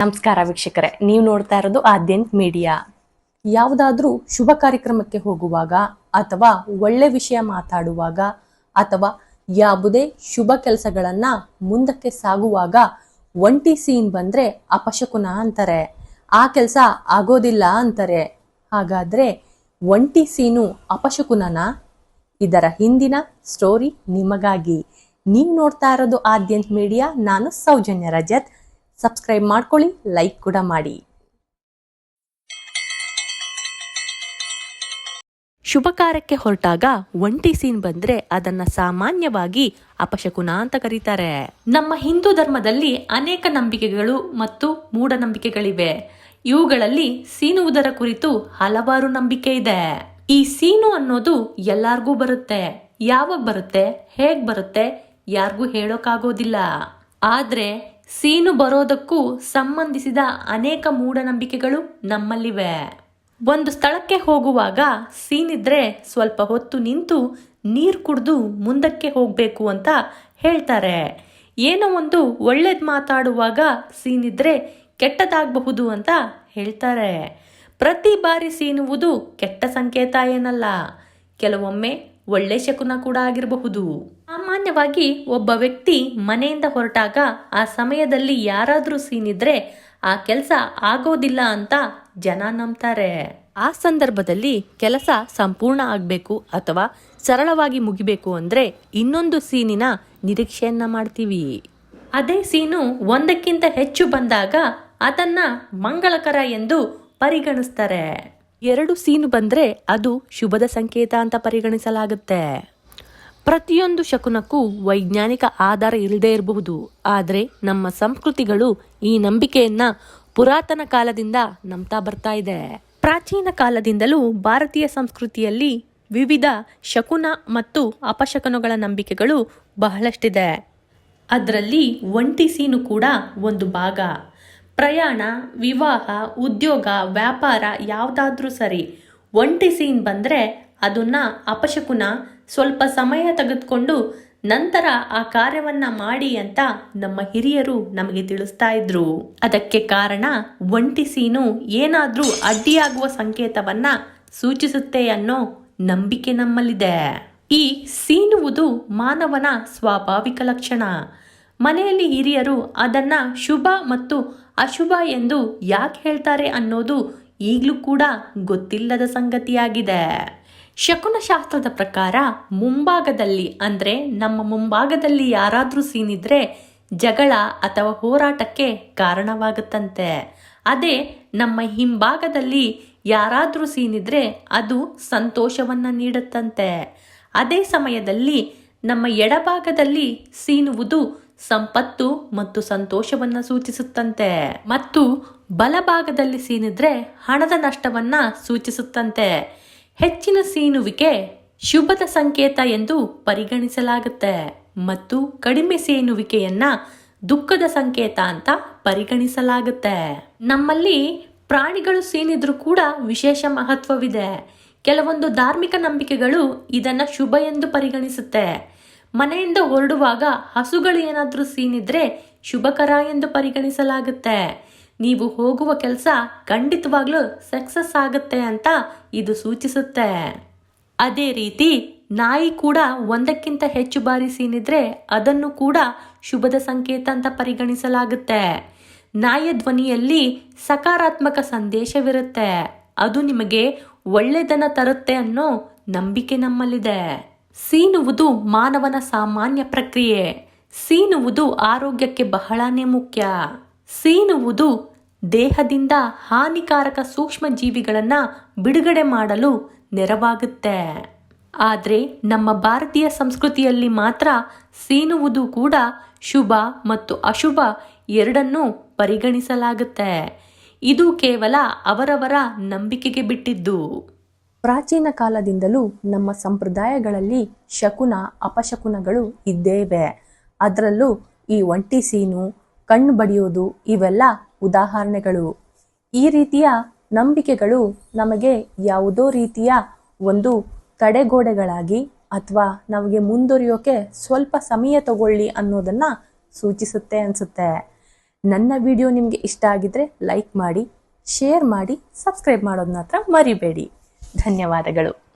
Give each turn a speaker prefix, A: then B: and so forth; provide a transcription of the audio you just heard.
A: ನಮಸ್ಕಾರ ವೀಕ್ಷಕರೇ, ನೀವು ನೋಡ್ತಾ ಇರೋದು ಆದ್ಯಂತ್ ಮೀಡಿಯಾ. ಯಾವುದಾದ್ರೂ ಶುಭ ಕಾರ್ಯಕ್ರಮಕ್ಕೆ ಹೋಗುವಾಗ ಅಥವಾ ಒಳ್ಳೆ ವಿಷಯ ಮಾತಾಡುವಾಗ ಅಥವಾ ಯಾವುದೇ ಶುಭ ಕೆಲಸಗಳನ್ನ ಮುಂದಕ್ಕೆ ಸಾಗುವಾಗ ಒಂಟಿ ಸೀನ್ ಬಂದ್ರೆ ಅಪಶಕುನ ಅಂತಾರೆ. ಆ ಕೆಲಸ ಆಗೋದಿಲ್ಲ ಅಂತಾರೆ. ಹಾಗಾದ್ರೆ ಒಂಟಿ ಸೀನು ಅಪಶಕುನನ? ಇದರ ಹಿಂದಿನ ಸ್ಟೋರಿ ನಿಮಗಾಗಿ. ನೀವು ನೋಡ್ತಾ ಇರೋದು ಆದ್ಯಂತ್ ಮೀಡಿಯಾ, ನಾನು ಸೌಜನ್ಯ ರಜತ್. ಸಬ್ಸ್ಕ್ರೈಬ್ ಮಾಡ್ಕೊಳ್ಳಿ ಲೈಕ್ ಕೂಡ ಮಾಡಿ. ಶುಭ ಕಾರ್ಯಕ್ಕೆ ಹೊರಟಾಗ ಒಂಟಿ ಸೀನ್ ಬಂದ್ರೆ ಅದನ್ನ ಸಾಮಾನ್ಯವಾಗಿ ಅಪಶಕುನ ಅಂತ ಕರೀತಾರೆ. ನಮ್ಮ ಹಿಂದೂ ಧರ್ಮದಲ್ಲಿ ಅನೇಕ ನಂಬಿಕೆಗಳು ಮತ್ತು ಮೂಢನಂಬಿಕೆಗಳಿವೆ ಇವುಗಳಲ್ಲಿ ಸೀನುವುದರ ಕುರಿತು ಹಲವಾರು ನಂಬಿಕೆ ಇದೆ. ಈ ಸೀನು ಅನ್ನೋದು ಎಲ್ಲಾರ್ಗೂ ಬರುತ್ತೆ. ಯಾವಾಗ ಬರುತ್ತೆ, ಹೇಗ್ ಬರುತ್ತೆ, ಯಾರಿಗೂ ಹೇಳೋಕ್ಕಾಗೋದಿಲ್ಲ ಆದ್ರೆ ಸೀನು ಬರೋದಕ್ಕೂ ಸಂಬಂಧಿಸಿದ ಅನೇಕ ಮೂಢನಂಬಿಕೆಗಳು ನಮ್ಮಲ್ಲಿವೆ. ಒಂದು ಸ್ಥಳಕ್ಕೆ ಹೋಗುವಾಗ ಸೀನಿದ್ರೆ ಸ್ವಲ್ಪ ಹೊತ್ತು ನಿಂತು ನೀರು ಕುಡಿದು ಮುಂದಕ್ಕೆ ಹೋಗಬೇಕು ಅಂತ ಹೇಳ್ತಾರೆ. ಏನೋ ಒಂದು ಒಳ್ಳೇದು ಮಾತಾಡುವಾಗ ಸೀನಿದ್ರೆ ಕೆಟ್ಟದಾಗಬಹುದು ಅಂತ ಹೇಳ್ತಾರೆ. ಪ್ರತಿ ಬಾರಿ ಸೀನುವುದು ಕೆಟ್ಟ ಸಂಕೇತ ಏನಲ್ಲ. ಕೆಲವೊಮ್ಮೆ ಒಳ್ಳೆ ಶಕುನ ಕೂಡ ಆಗಿರಬಹುದು. ಸಾಮಾನ್ಯವಾಗಿ ಒಬ್ಬ ವ್ಯಕ್ತಿ ಮನೆಯಿಂದ ಹೊರಟಾಗ ಆ ಸಮಯದಲ್ಲಿ ಯಾರಾದರೂ ಸೀನಿದ್ರೆ ಆ ಕೆಲಸ ಆಗೋದಿಲ್ಲ ಅಂತ ಜನ ನಂಬ್ತಾರೆ. ಆ ಸಂದರ್ಭದಲ್ಲಿ ಕೆಲಸ ಸಂಪೂರ್ಣ ಆಗಬೇಕು ಅಥವಾ ಸರಳವಾಗಿ ಮುಗಿಬೇಕು ಅಂದ್ರೆ ಇನ್ನೊಂದು ಸೀನಿನ ನಿರೀಕ್ಷೆಯನ್ನ ಮಾಡ್ತೀವಿ. ಅದೇ ಸೀನು ಒಂದಕ್ಕಿಂತ ಹೆಚ್ಚು ಬಂದಾಗ ಅದನ್ನ ಮಂಗಳಕರ ಎಂದು ಪರಿಗಣಿಸ್ತಾರೆ. ಎರಡು ಸೀನು ಬಂದ್ರೆ ಅದು ಶುಭದ ಸಂಕೇತ ಅಂತ ಪರಿಗಣಿಸಲಾಗುತ್ತೆ. ಪ್ರತಿಯೊಂದು ಶಕುನಕ್ಕೂ ವೈಜ್ಞಾನಿಕ ಆಧಾರ ಇಲ್ಲದೇ ಇರಬಹುದು. ಆದರೆ ನಮ್ಮ ಸಂಸ್ಕೃತಿಗಳು ಈ ನಂಬಿಕೆಯನ್ನ ಪುರಾತನ ಕಾಲದಿಂದ ನಂಬ್ತಾ ಬರ್ತಾ ಇದೆ. ಪ್ರಾಚೀನ ಕಾಲದಿಂದಲೂ ಭಾರತೀಯ ಸಂಸ್ಕೃತಿಯಲ್ಲಿ ವಿವಿಧ ಶಕುನ ಮತ್ತು ಅಪಶಕುನಗಳ ನಂಬಿಕೆಗಳು ಬಹಳಷ್ಟಿದೆ. ಅದರಲ್ಲಿ ಒಂಟಿ ಸೀನು ಕೂಡ ಒಂದು ಭಾಗ. ಪ್ರಯಾಣ, ವಿವಾಹ, ಉದ್ಯೋಗ, ವ್ಯಾಪಾರ ಯಾವುದಾದ್ರೂ ಸರಿ, ಒಂಟಿ ಸೀನ್ ಬಂದರೆ ಅದನ್ನು ಅಪಶಕುನ ಸ್ವಲ್ಪ ಸಮಯ ತೆಗೆದುಕೊಂಡು ನಂತರ ಆ ಕಾರ್ಯವನ್ನ ಮಾಡಿ ಅಂತ ನಮ್ಮ ಹಿರಿಯರು ನಮಗೆ ತಿಳಿಸ್ತಾ ಇದ್ರು. ಅದಕ್ಕೆ ಕಾರಣ ಒಂಟಿ ಸೀನು ಏನಾದ್ರೂ ಅಡ್ಡಿಯಾಗುವ ಸಂಕೇತವನ್ನ ಸೂಚಿಸುತ್ತೆ ಅನ್ನೋ ನಂಬಿಕೆ ನಮ್ಮಲ್ಲಿದೆ. ಈ ಸೀನುವುದು ಮಾನವನ ಸ್ವಾಭಾವಿಕ ಲಕ್ಷಣ. ಮನೆಯಲ್ಲಿ ಹಿರಿಯರು ಅದನ್ನ ಶುಭ ಮತ್ತು ಅಶುಭ ಎಂದು ಯಾಕೆ ಹೇಳ್ತಾರೆ ಅನ್ನೋದು ಈಗಲೂ ಕೂಡ ಗೊತ್ತಿಲ್ಲದ ಸಂಗತಿಯಾಗಿದೆ. ಶಕುನ ಶಾಸ್ತ್ರದ ಪ್ರಕಾರ, ಮುಂಭಾಗದಲ್ಲಿ ಅಂದ್ರೆ ನಮ್ಮ ಮುಂಭಾಗದಲ್ಲಿ ಯಾರಾದರೂ ಸೀನಿದ್ರೆ ಜಗಳ ಅಥವಾ ಹೋರಾಟಕ್ಕೆ ಕಾರಣವಾಗುತ್ತಂತೆ. ಅದೇ ನಮ್ಮ ಹಿಂಭಾಗದಲ್ಲಿ ಯಾರಾದರೂ ಸೀನಿದ್ರೆ ಅದು ಸಂತೋಷವನ್ನ ನೀಡುತ್ತಂತೆ. ಅದೇ ಸಮಯದಲ್ಲಿ ನಮ್ಮ ಎಡಭಾಗದಲ್ಲಿ ಸೀನುವುದು ಸಂಪತ್ತು ಮತ್ತು ಸಂತೋಷವನ್ನ ಸೂಚಿಸುತ್ತಂತೆ. ಮತ್ತು ಬಲಭಾಗದಲ್ಲಿ ಸೀನಿದ್ರೆ ಹಣದ ನಷ್ಟವನ್ನ ಸೂಚಿಸುತ್ತಂತೆ. ಹೆಚ್ಚಿನ ಸೀನುವಿಕೆ ಶುಭದ ಸಂಕೇತ ಎಂದು ಪರಿಗಣಿಸಲಾಗುತ್ತೆ ಮತ್ತು ಕಡಿಮೆ ಸೀನುವಿಕೆಯನ್ನ ದುಃಖದ ಸಂಕೇತ ಅಂತ ಪರಿಗಣಿಸಲಾಗುತ್ತೆ. ನಮ್ಮಲ್ಲಿ ಪ್ರಾಣಿಗಳು ಸೀನಿದ್ರೂ ಕೂಡ ವಿಶೇಷ ಮಹತ್ವವಿದೆ. ಕೆಲವೊಂದು ಧಾರ್ಮಿಕ ನಂಬಿಕೆಗಳು ಇದನ್ನ ಶುಭ ಎಂದು ಪರಿಗಣಿಸುತ್ತೆ. ಮನೆಯಿಂದ ಹೊರಡುವಾಗ ಹಸುಗಳು ಏನಾದರೂ ಸೀನಿದ್ರೆ ಶುಭಕರ ಎಂದು ಪರಿಗಣಿಸಲಾಗುತ್ತೆ. ನೀವು ಹೋಗುವ ಕೆಲಸ ಖಂಡಿತವಾಗ್ಲೂ ಸಕ್ಸಸ್ ಆಗುತ್ತೆ ಅಂತ ಇದು ಸೂಚಿಸುತ್ತೆ. ಅದೇ ರೀತಿ ನಾಯಿ ಕೂಡ ಒಂದಕ್ಕಿಂತ ಹೆಚ್ಚು ಬಾರಿ ಸೀನಿದ್ರೆ ಅದನ್ನು ಕೂಡ ಶುಭದ ಸಂಕೇತ ಅಂತ ಪರಿಗಣಿಸಲಾಗುತ್ತೆ. ನಾಯಿಯ ಧ್ವನಿಯಲ್ಲಿ ಸಕಾರಾತ್ಮಕ ಸಂದೇಶವಿರುತ್ತೆ. ಅದು ನಿಮಗೆ ಒಳ್ಳೆದನ್ನ ತರುತ್ತೆ ಅನ್ನೋ ನಂಬಿಕೆ ನಮ್ಮಲ್ಲಿದೆ. ಸೀನುವುದು ಮಾನವನ ಸಾಮಾನ್ಯ ಪ್ರಕ್ರಿಯೆ. ಸೀನುವುದು ಆರೋಗ್ಯಕ್ಕೆ ಬಹಳನೇ ಮುಖ್ಯ. ಸೀನುವುದು ದೇಹದಿಂದ ಹಾನಿಕಾರಕ ಸೂಕ್ಷ್ಮ ಜೀವಿಗಳನ್ನು ಬಿಡುಗಡೆ ಮಾಡಲು ನೆರವಾಗುತ್ತೆ. ಆದರೆ ನಮ್ಮ ಭಾರತೀಯ ಸಂಸ್ಕೃತಿಯಲ್ಲಿ ಮಾತ್ರ ಸೀನುವುದು ಕೂಡ ಶುಭ ಮತ್ತು ಅಶುಭ ಎರಡನ್ನೂ ಪರಿಗಣಿಸಲಾಗುತ್ತೆ. ಇದು ಕೇವಲ ಅವರವರ ನಂಬಿಕೆಗೆ ಬಿಟ್ಟಿದ್ದು. ಪ್ರಾಚೀನ ಕಾಲದಿಂದಲೂ ನಮ್ಮ ಸಂಪ್ರದಾಯಗಳಲ್ಲಿ ಶಕುನ, ಅಪಶಕುನಗಳು ಇದ್ದೇವೆ. ಅದರಲ್ಲೂ ಈ ಒಂಟಿ ಸೀನು, ಕಣ್ಣು ಬಡಿಯೋದು ಇವೆಲ್ಲ ಉದಾಹರಣೆಗಳು. ಈ ರೀತಿಯ ನಂಬಿಕೆಗಳು ನಮಗೆ ಯಾವುದೋ ರೀತಿಯ ಒಂದು ತಡೆಗೋಡೆಗಳಾಗಿ ಅಥವಾ ನಮಗೆ ಮುಂದುವರಿಯೋಕೆ ಸ್ವಲ್ಪ ಸಮಯ ತಗೊಳ್ಳಿ ಅನ್ನೋದನ್ನು ಸೂಚಿಸುತ್ತೆ ಅನಿಸುತ್ತೆ. ನನ್ನ ವಿಡಿಯೋ ನಿಮಗೆ ಇಷ್ಟ ಆಗಿದ್ರೆ ಲೈಕ್ ಮಾಡಿ, ಶೇರ್ ಮಾಡಿ, ಸಬ್ಸ್ಕ್ರೈಬ್ ಮಾಡೋದನ್ನ ಮಾತ್ರ ಮರಿಬೇಡಿ. ಧನ್ಯವಾದಗಳು.